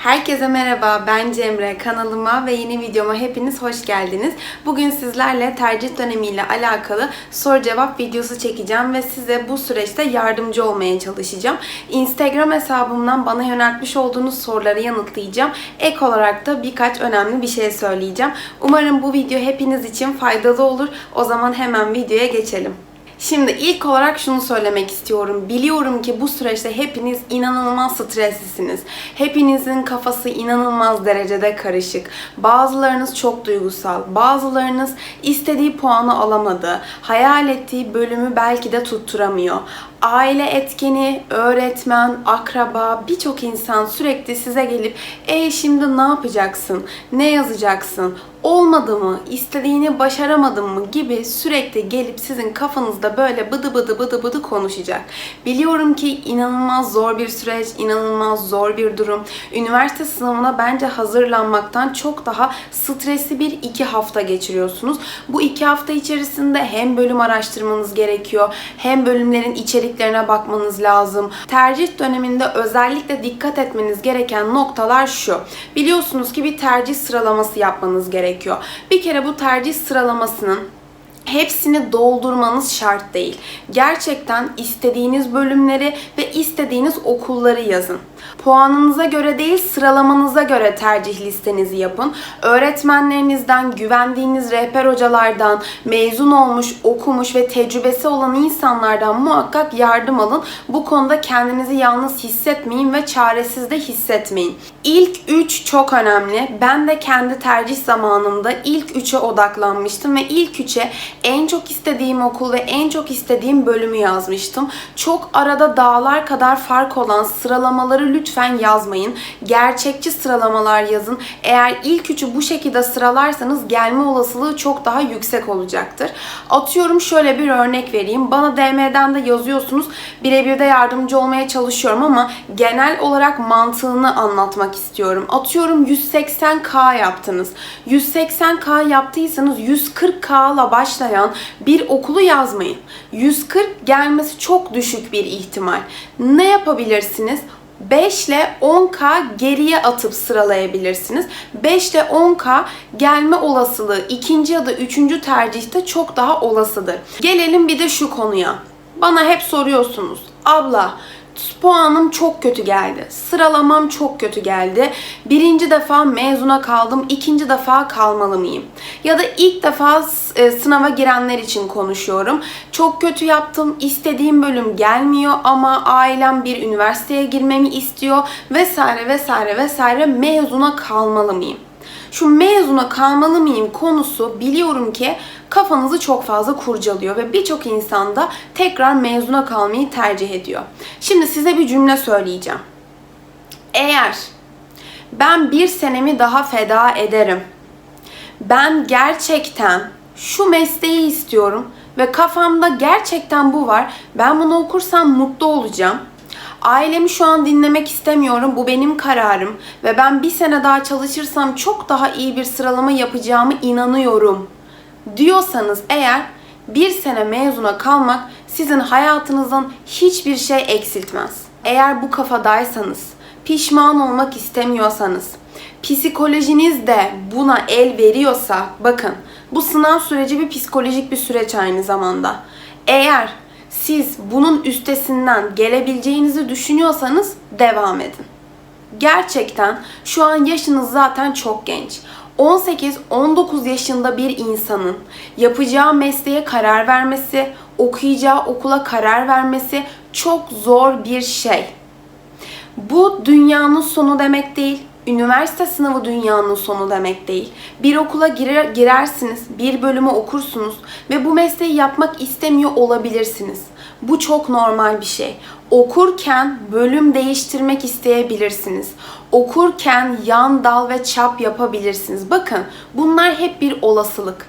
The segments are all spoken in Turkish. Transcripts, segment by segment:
Herkese merhaba, ben Cemre. Kanalıma ve yeni videoma hepiniz hoş geldiniz. Bugün sizlerle tercih dönemiyle alakalı soru cevap videosu çekeceğim ve size bu süreçte yardımcı olmaya çalışacağım. Instagram hesabımdan bana yöneltmiş olduğunuz soruları yanıtlayacağım. Ek olarak da birkaç önemli bir şey söyleyeceğim. Umarım bu video hepiniz için faydalı olur. O zaman hemen videoya geçelim. Şimdi ilk olarak şunu söylemek istiyorum. Biliyorum ki bu süreçte hepiniz inanılmaz streslisiniz. Hepinizin kafası inanılmaz derecede karışık. Bazılarınız çok duygusal, bazılarınız istediği puanı alamadı. Hayal ettiği bölümü belki de tutturamıyor. Aile etkeni, öğretmen, akraba, birçok insan sürekli size gelip "E şimdi ne yapacaksın? Ne yazacaksın? Olmadı mı? İstediğini başaramadın mı?" gibi sürekli gelip sizin kafanızda böyle bıdı bıdı bıdı bıdı konuşacak. Biliyorum ki inanılmaz zor bir süreç, inanılmaz zor bir durum. Üniversite sınavına bence hazırlanmaktan çok daha stresli bir iki hafta geçiriyorsunuz. Bu iki hafta içerisinde hem bölüm araştırmanız gerekiyor, hem bölümlerin içeriklerine bakmanız lazım. Tercih döneminde özellikle dikkat etmeniz gereken noktalar şu. Biliyorsunuz ki bir tercih sıralaması yapmanız gerekiyor. Bir kere bu tercih sıralamasının hepsini doldurmanız şart değil. Gerçekten istediğiniz bölümleri ve istediğiniz okulları yazın. Puanınıza göre değil, sıralamanıza göre tercih listenizi yapın. Öğretmenlerinizden, güvendiğiniz rehber hocalardan, mezun olmuş, okumuş ve tecrübesi olan insanlardan muhakkak yardım alın. Bu konuda kendinizi yalnız hissetmeyin ve çaresiz de hissetmeyin. İlk 3 çok önemli. Ben de kendi tercih zamanımda ilk 3'e odaklanmıştım ve ilk 3'e en çok istediğim okul ve en çok istediğim bölümü yazmıştım. Çok arada dağlar kadar fark olan sıralamaları lütfen yazmayın. Gerçekçi sıralamalar yazın. Eğer ilk üçü bu şekilde sıralarsanız gelme olasılığı çok daha yüksek olacaktır. Atıyorum şöyle bir örnek vereyim. Bana DM'den de yazıyorsunuz. Birebir de yardımcı olmaya çalışıyorum ama genel olarak mantığını anlatmak istiyorum. Atıyorum 180k yaptınız. 180k yaptıysanız 140k ile başlayan bir okulu yazmayın. 140 gelmesi çok düşük bir ihtimal. Ne yapabilirsiniz? 5 ile 10K geriye atıp sıralayabilirsiniz. 5 ile 10K gelme olasılığı ikinci ya da üçüncü tercihte çok daha olasıdır. Gelelim bir de şu konuya. Bana hep soruyorsunuz. Abla puanım çok kötü geldi. Sıralamam çok kötü geldi. Birinci defa mezuna kaldım. ikinci defa kalmalı mıyım? Ya da ilk defa e, sınava girenler için konuşuyorum. Çok kötü yaptım. istediğim bölüm gelmiyor ama ailem bir üniversiteye girmemi istiyor vesaire vesaire vesaire mezuna kalmalı mıyım? Şu mezuna kalmalı mıyım konusu biliyorum ki kafanızı çok fazla kurcalıyor ve birçok insan da tekrar mezuna kalmayı tercih ediyor. Şimdi size bir cümle söyleyeceğim. Eğer ben bir senemi daha feda ederim. Ben gerçekten şu mesleği istiyorum ve kafamda gerçekten bu var. Ben bunu okursam mutlu olacağım. Ailemi şu an dinlemek istemiyorum. Bu benim kararım ve ben bir sene daha çalışırsam çok daha iyi bir sıralama yapacağımı inanıyorum. Diyorsanız eğer bir sene mezuna kalmak sizin hayatınızdan hiçbir şey eksiltmez. Eğer bu kafadaysanız, pişman olmak istemiyorsanız, psikolojiniz de buna el veriyorsa bakın bu sınav süreci bir psikolojik bir süreç aynı zamanda. Eğer siz bunun üstesinden gelebileceğinizi düşünüyorsanız devam edin. Gerçekten şu an yaşınız zaten çok genç. 18-19 yaşında bir insanın yapacağı mesleğe karar vermesi, okuyacağı okula karar vermesi çok zor bir şey. Bu dünyanın sonu demek değil. Üniversite sınavı dünyanın sonu demek değil. Bir okula girer, girersiniz, bir bölümü okursunuz ve bu mesleği yapmak istemiyor olabilirsiniz. Bu çok normal bir şey. Okurken bölüm değiştirmek isteyebilirsiniz. Okurken yan dal ve çap yapabilirsiniz. Bakın bunlar hep bir olasılık.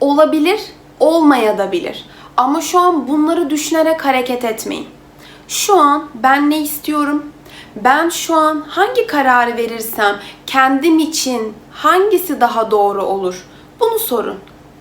Olabilir, olmayabilir. Ama şu an bunları düşünerek hareket etmeyin. Şu an ben ne istiyorum? Ben şu an hangi kararı verirsem kendim için hangisi daha doğru olur? Bunu sorun.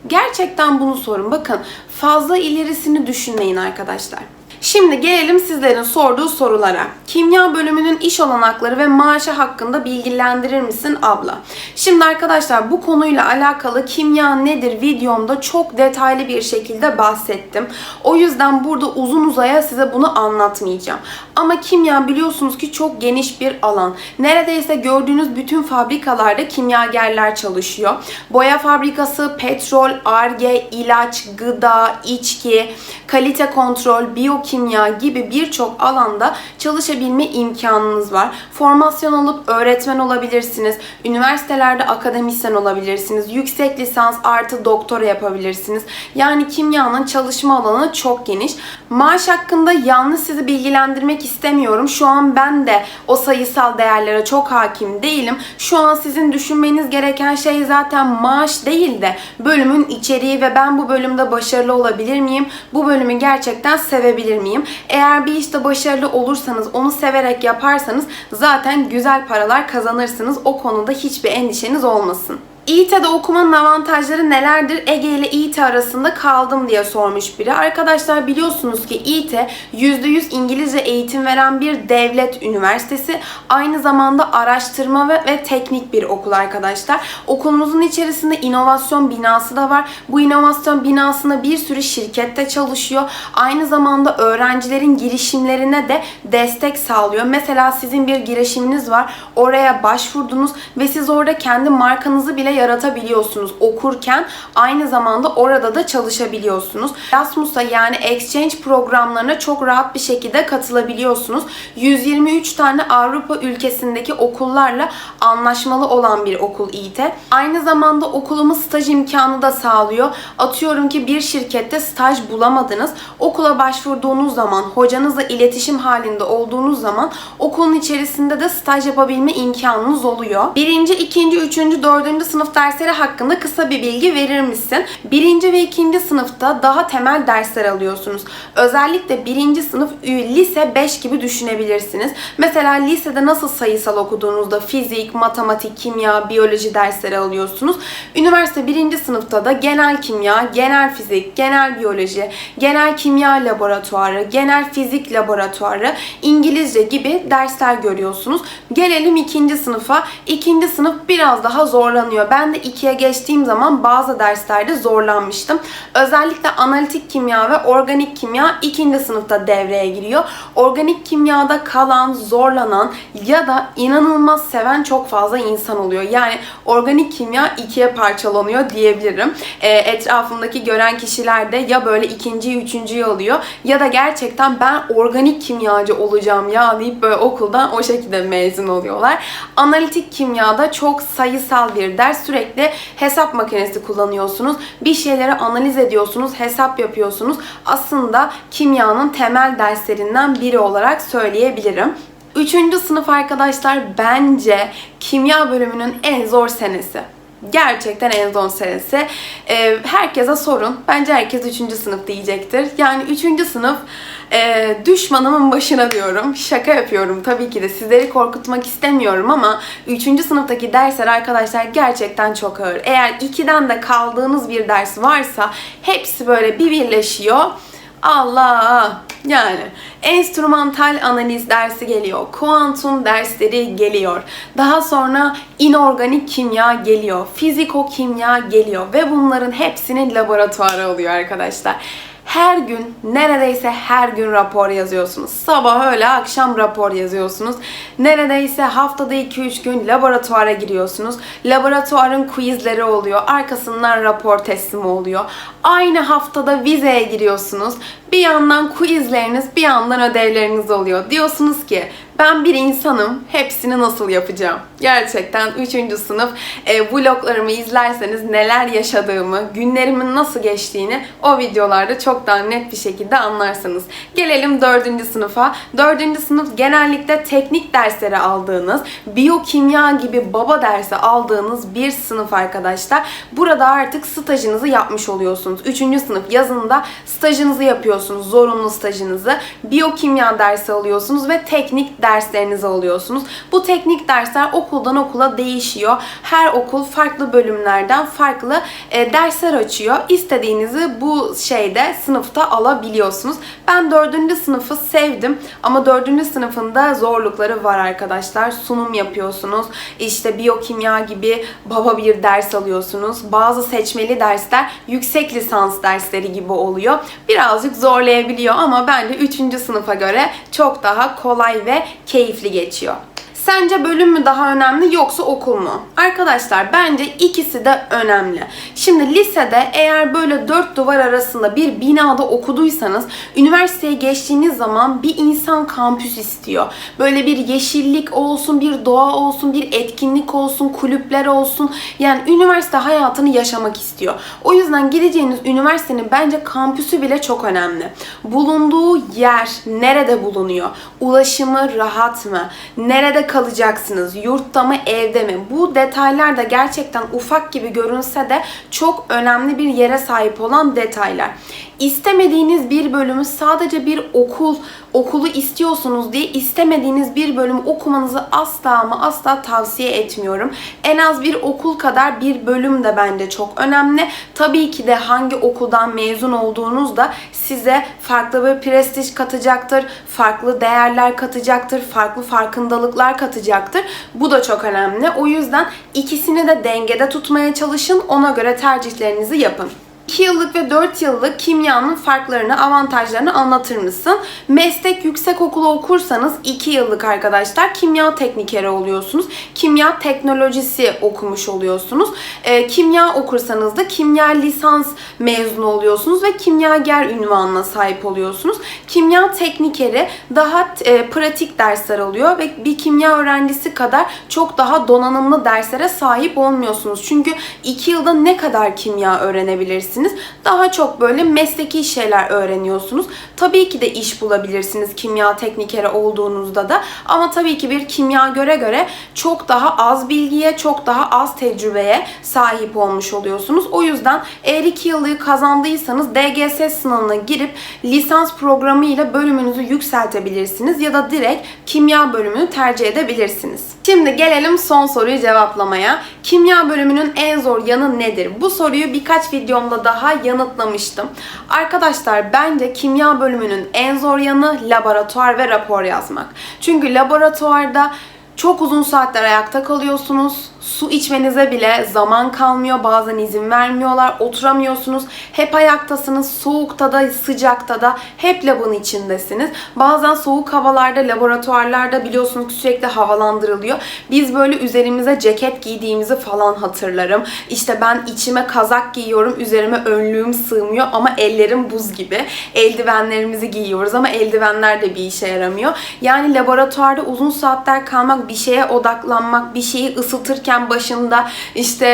Gerçekten bunu sorun. Bakın fazla ilerisini düşünmeyin arkadaşlar. Şimdi gelelim sizlerin sorduğu sorulara. Kimya bölümünün iş olanakları ve maaşı hakkında bilgilendirir misin abla? Şimdi arkadaşlar bu konuyla alakalı kimya nedir videomda çok detaylı bir şekilde bahsettim. O yüzden burada uzun uzaya size bunu anlatmayacağım. Ama kimya biliyorsunuz ki çok geniş bir alan. Neredeyse gördüğünüz bütün fabrikalarda kimyagerler çalışıyor. Boya fabrikası, petrol, arge, ilaç, gıda, içki, kalite kontrol, biyokimya gibi birçok alanda çalışabilme imkanınız var. Formasyon alıp öğretmen olabilirsiniz. Üniversitelerde akademisyen olabilirsiniz. Yüksek lisans artı doktora yapabilirsiniz. Yani kimyanın çalışma alanı çok geniş. Maaş hakkında yalnız sizi bilgilendirmek istemiyorum. Şu an ben de o sayısal değerlere çok hakim değilim. Şu an sizin düşünmeniz gereken şey zaten maaş değil de bölümün içeriği ve ben bu bölümde başarılı olabilir miyim? Bu bölümü gerçekten sevebilir miyim? Eğer bir işte başarılı olursanız, onu severek yaparsanız zaten güzel paralar kazanırsınız. O konuda hiçbir endişeniz olmasın. İİT'de okumanın avantajları nelerdir? Ege ile İİT arasında kaldım diye sormuş biri. Arkadaşlar biliyorsunuz ki İİT %100 İngilizce eğitim veren bir devlet üniversitesi. Aynı zamanda araştırma ve, ve teknik bir okul arkadaşlar. Okulumuzun içerisinde inovasyon binası da var. Bu inovasyon binasında bir sürü şirkette çalışıyor. Aynı zamanda öğrencilerin girişimlerine de destek sağlıyor. Mesela sizin bir girişiminiz var. Oraya başvurdunuz ve siz orada kendi markanızı bile yaratabiliyorsunuz okurken aynı zamanda orada da çalışabiliyorsunuz. Erasmus'a yani exchange programlarına çok rahat bir şekilde katılabiliyorsunuz. 123 tane Avrupa ülkesindeki okullarla anlaşmalı olan bir okul İİT. Aynı zamanda okulumuz staj imkanı da sağlıyor. Atıyorum ki bir şirkette staj bulamadınız. Okula başvurduğunuz zaman, hocanızla iletişim halinde olduğunuz zaman okulun içerisinde de staj yapabilme imkanınız oluyor. Birinci, ikinci, üçüncü, dördüncü sınıf dersleri hakkında kısa bir bilgi verir misin? Birinci ve ikinci sınıfta daha temel dersler alıyorsunuz. Özellikle birinci sınıf lise 5 gibi düşünebilirsiniz. Mesela lisede nasıl sayısal okuduğunuzda fizik, matematik, kimya, biyoloji dersleri alıyorsunuz. Üniversite birinci sınıfta da genel kimya, genel fizik, genel biyoloji, genel kimya laboratuvarı, genel fizik laboratuvarı, İngilizce gibi dersler görüyorsunuz. Gelelim ikinci sınıfa. İkinci sınıf biraz daha zorlanıyor. Ben de ikiye geçtiğim zaman bazı derslerde zorlanmıştım. Özellikle analitik kimya ve organik kimya ikinci sınıfta devreye giriyor. Organik kimyada kalan, zorlanan ya da inanılmaz seven çok fazla insan oluyor. Yani organik kimya ikiye parçalanıyor diyebilirim. E, etrafımdaki gören kişiler de ya böyle ikinciyi, üçüncüyü alıyor ya da gerçekten ben organik kimyacı olacağım ya deyip böyle okuldan o şekilde mezun oluyorlar. Analitik kimyada çok sayısal bir ders. Sürekli hesap makinesi kullanıyorsunuz. Bir şeyleri analiz ediyorsunuz, hesap yapıyorsunuz. Aslında kimyanın temel derslerinden biri olarak söyleyebilirim. Üçüncü sınıf arkadaşlar bence kimya bölümünün en zor senesi. Gerçekten en zor senesi. Ee, herkese sorun. Bence herkes 3. sınıf diyecektir. Yani 3. sınıf e, düşmanımın başına diyorum. Şaka yapıyorum tabii ki de. Sizleri korkutmak istemiyorum ama 3. sınıftaki dersler arkadaşlar gerçekten çok ağır. Eğer 2'den de kaldığınız bir ders varsa hepsi böyle bir birleşiyor. Allah! Yani enstrümantal analiz dersi geliyor. Kuantum dersleri geliyor. Daha sonra inorganik kimya geliyor. Fiziko kimya geliyor. Ve bunların hepsinin laboratuvarı oluyor arkadaşlar. Her gün, neredeyse her gün rapor yazıyorsunuz. Sabah öyle akşam rapor yazıyorsunuz. Neredeyse haftada 2-3 gün laboratuvara giriyorsunuz. Laboratuvarın quizleri oluyor. Arkasından rapor teslimi oluyor. Aynı haftada vizeye giriyorsunuz. Bir yandan quizleriniz, bir yandan ödevleriniz oluyor. Diyorsunuz ki ben bir insanım, hepsini nasıl yapacağım? Gerçekten 3. sınıf e, vloglarımı izlerseniz neler yaşadığımı, günlerimin nasıl geçtiğini o videolarda çok daha net bir şekilde anlarsınız. Gelelim 4. sınıfa. 4. sınıf genellikle teknik dersleri aldığınız, biyokimya gibi baba dersi aldığınız bir sınıf arkadaşlar. Burada artık stajınızı yapmış oluyorsunuz. 3. sınıf yazında stajınızı yapıyorsunuz alıyorsunuz zorunlu stajınızı. Biyokimya dersi alıyorsunuz ve teknik derslerinizi alıyorsunuz. Bu teknik dersler okuldan okula değişiyor. Her okul farklı bölümlerden farklı e, dersler açıyor. İstediğinizi bu şeyde sınıfta alabiliyorsunuz. Ben dördüncü sınıfı sevdim ama dördüncü sınıfında zorlukları var arkadaşlar. Sunum yapıyorsunuz. İşte biyokimya gibi baba bir ders alıyorsunuz. Bazı seçmeli dersler yüksek lisans dersleri gibi oluyor. Birazcık zorlayabiliyor ama bence 3. sınıfa göre çok daha kolay ve keyifli geçiyor. Sence bölüm mü daha önemli yoksa okul mu? Arkadaşlar bence ikisi de önemli. Şimdi lisede eğer böyle dört duvar arasında bir binada okuduysanız üniversiteye geçtiğiniz zaman bir insan kampüs istiyor. Böyle bir yeşillik olsun, bir doğa olsun, bir etkinlik olsun, kulüpler olsun. Yani üniversite hayatını yaşamak istiyor. O yüzden gideceğiniz üniversitenin bence kampüsü bile çok önemli. Bulunduğu yer nerede bulunuyor? Ulaşımı rahat mı? Nerede kalacaksınız? Yurtta mı, evde mi? Bu detaylar da gerçekten ufak gibi görünse de çok önemli bir yere sahip olan detaylar. İstemediğiniz bir bölümü sadece bir okul, okulu istiyorsunuz diye istemediğiniz bir bölüm okumanızı asla ama asla tavsiye etmiyorum. En az bir okul kadar bir bölüm de bence çok önemli. Tabii ki de hangi okuldan mezun olduğunuz da size farklı bir prestij katacaktır, farklı değerler katacaktır, farklı farkındalıklar katacaktır. Bu da çok önemli. O yüzden ikisini de dengede tutmaya çalışın. Ona göre tercihlerinizi yapın. 2 yıllık ve 4 yıllık kimyanın farklarını, avantajlarını anlatır mısın? Meslek yüksekokulu okursanız 2 yıllık arkadaşlar kimya teknikeri oluyorsunuz. Kimya teknolojisi okumuş oluyorsunuz. E, kimya okursanız da kimya lisans mezunu oluyorsunuz ve kimyager ünvanına sahip oluyorsunuz. Kimya teknikeri daha e, pratik dersler alıyor ve bir kimya öğrencisi kadar çok daha donanımlı derslere sahip olmuyorsunuz. Çünkü 2 yılda ne kadar kimya öğrenebilirsiniz? Daha çok böyle mesleki şeyler öğreniyorsunuz. Tabii ki de iş bulabilirsiniz kimya teknikeri olduğunuzda da. Ama tabii ki bir kimya göre göre çok daha az bilgiye, çok daha az tecrübeye sahip olmuş oluyorsunuz. O yüzden eğer 2 yıllığı kazandıysanız DGS sınavına girip lisans programı ile bölümünüzü yükseltebilirsiniz ya da direkt kimya bölümünü tercih edebilirsiniz. Şimdi gelelim son soruyu cevaplamaya. Kimya bölümünün en zor yanı nedir? Bu soruyu birkaç videomda daha yanıtlamıştım. Arkadaşlar bence kimya bölümünün en zor yanı laboratuvar ve rapor yazmak. Çünkü laboratuvarda çok uzun saatler ayakta kalıyorsunuz. Su içmenize bile zaman kalmıyor. Bazen izin vermiyorlar. Oturamıyorsunuz. Hep ayaktasınız. Soğukta da sıcakta da hep labın içindesiniz. Bazen soğuk havalarda laboratuvarlarda biliyorsunuz ki sürekli havalandırılıyor. Biz böyle üzerimize ceket giydiğimizi falan hatırlarım. İşte ben içime kazak giyiyorum. Üzerime önlüğüm sığmıyor ama ellerim buz gibi. Eldivenlerimizi giyiyoruz ama eldivenler de bir işe yaramıyor. Yani laboratuvarda uzun saatler kalmak, bir şeye odaklanmak, bir şeyi ısıtırken başında işte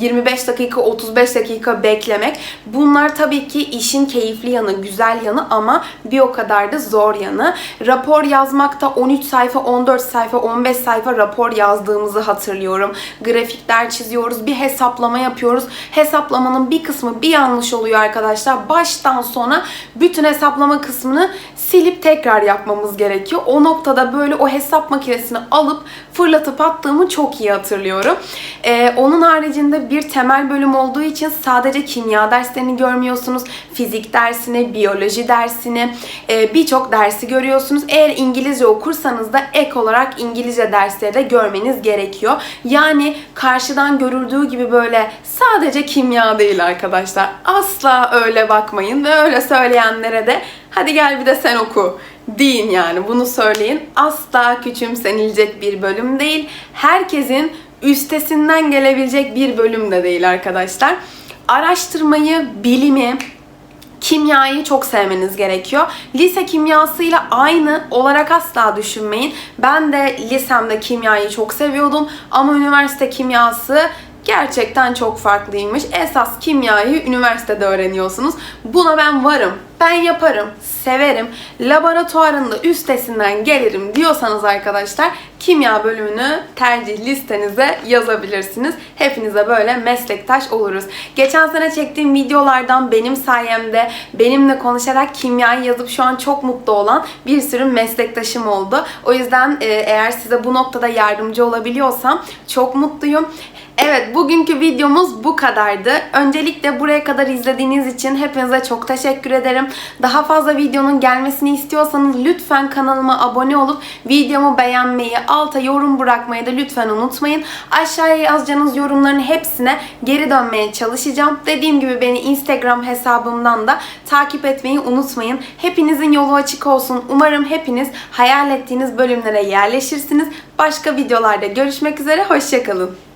25 dakika 35 dakika beklemek. Bunlar tabii ki işin keyifli yanı, güzel yanı ama bir o kadar da zor yanı. Rapor yazmakta 13 sayfa, 14 sayfa, 15 sayfa rapor yazdığımızı hatırlıyorum. Grafikler çiziyoruz, bir hesaplama yapıyoruz. Hesaplamanın bir kısmı bir yanlış oluyor arkadaşlar. Baştan sona bütün hesaplama kısmını silip tekrar yapmamız gerekiyor. O noktada böyle o hesap makinesini alıp fırlatıp attığımı çok iyi hatırlıyorum. Ee, onun haricinde bir temel bölüm olduğu için sadece kimya derslerini görmüyorsunuz. Fizik dersini, biyoloji dersini, e, birçok dersi görüyorsunuz. Eğer İngilizce okursanız da ek olarak İngilizce dersleri de görmeniz gerekiyor. Yani karşıdan görüldüğü gibi böyle sadece kimya değil arkadaşlar. Asla öyle bakmayın ve öyle söyleyenlere de hadi gel bir de sen oku deyin yani bunu söyleyin. Asla küçümsenilecek bir bölüm değil. Herkesin üstesinden gelebilecek bir bölüm de değil arkadaşlar. Araştırmayı, bilimi, kimyayı çok sevmeniz gerekiyor. Lise kimyasıyla aynı olarak asla düşünmeyin. Ben de lisemde kimyayı çok seviyordum ama üniversite kimyası gerçekten çok farklıymış. Esas kimyayı üniversitede öğreniyorsunuz. Buna ben varım. ben yaparım, severim, laboratuvarında üstesinden gelirim diyorsanız arkadaşlar kimya bölümünü tercih listenize yazabilirsiniz. Hepinize böyle meslektaş oluruz. Geçen sene çektiğim videolardan benim sayemde benimle konuşarak kimyayı yazıp şu an çok mutlu olan bir sürü meslektaşım oldu. O yüzden e, eğer size bu noktada yardımcı olabiliyorsam çok mutluyum. Evet bugünkü videomuz bu kadardı. Öncelikle buraya kadar izlediğiniz için hepinize çok teşekkür ederim. Daha fazla videonun gelmesini istiyorsanız lütfen kanalıma abone olup videomu beğenmeyi, alta yorum bırakmayı da lütfen unutmayın. Aşağıya yazacağınız yorumların hepsine geri dönmeye çalışacağım. Dediğim gibi beni Instagram hesabımdan da takip etmeyi unutmayın. Hepinizin yolu açık olsun. Umarım hepiniz hayal ettiğiniz bölümlere yerleşirsiniz. Başka videolarda görüşmek üzere. Hoşçakalın.